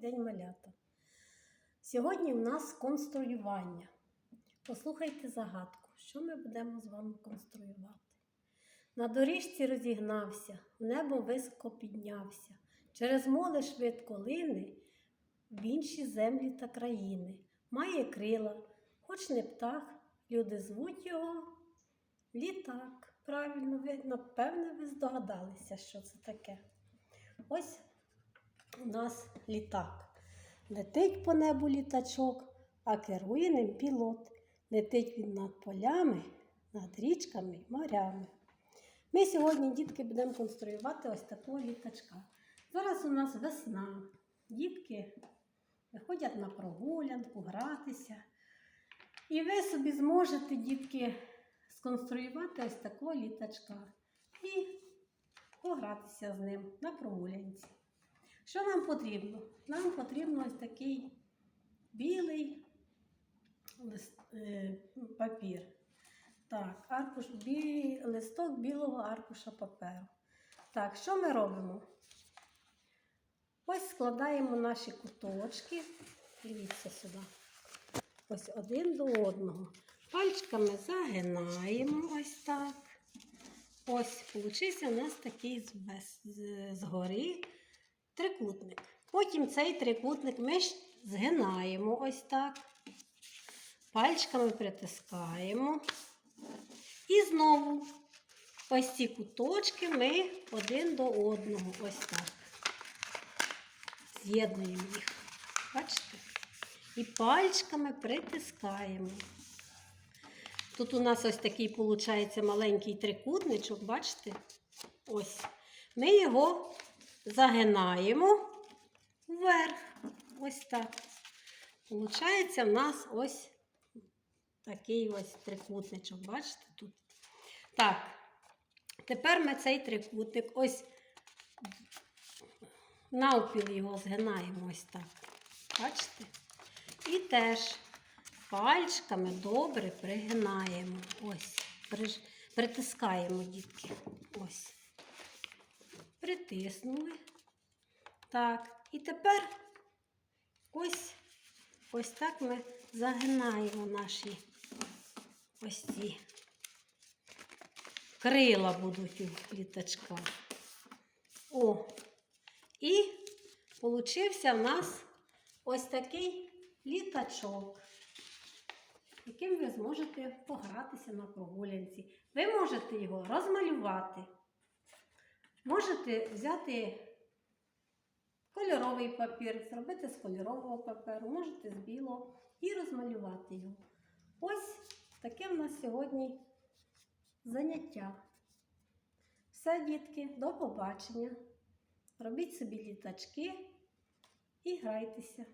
день, малята! Сьогодні в нас конструювання. Послухайте загадку, що ми будемо з вами конструювати. На доріжці розігнався, в небо високо піднявся, через море швидко лине в інші землі та країни. Має крила, хоч не птах, люди звуть його літак. Правильно, ви, напевне, ви здогадалися, що це таке. Ось у нас літак. Летить по небу літачок, а керує ним пілот. Летить він над полями, над річками й морями. Ми сьогодні, дітки, будемо конструювати ось такого літачка. Зараз у нас весна. Дітки виходять на прогулянку, гратися. І ви собі зможете, дітки, сконструювати ось такого літачка і погратися з ним на прогулянці. Що нам потрібно? Нам потрібно ось такий білий лист, е, папір. Так, аркуш, бі, листок білого аркуша паперу. Так, що ми робимо? Ось складаємо наші куточки. Дивіться сюди. Ось один до одного. Пальчиками загинаємо ось так. Ось, получився у нас такий згори трикутник. Потім цей трикутник ми згинаємо ось так. Пальчиками притискаємо. І знову ось ці куточки ми один до одного ось так. З'єднуємо їх. Бачите? І пальчиками притискаємо. Тут у нас ось такий, виходить, маленький трикутничок, бачите? Ось. Ми його загинаємо вверх. Ось так. Получається в нас ось такий ось трикутничок, бачите тут? Так, тепер ми цей трикутник ось навпіл його згинаємо ось так. Бачите? І теж пальчиками добре пригинаємо. Ось, притискаємо, дітки. Ось. Притиснули. Так, і тепер ось ось так ми загинаємо наші ось ці крила будуть у літачка. О, і получився в нас ось такий літачок, яким ви зможете погратися на прогулянці. Ви можете його розмалювати. Можете взяти кольоровий папір, зробити з кольорового паперу, можете з білого і розмалювати його. Ось таке в нас сьогодні заняття. Все, дітки, до побачення. Робіть собі літачки і грайтеся.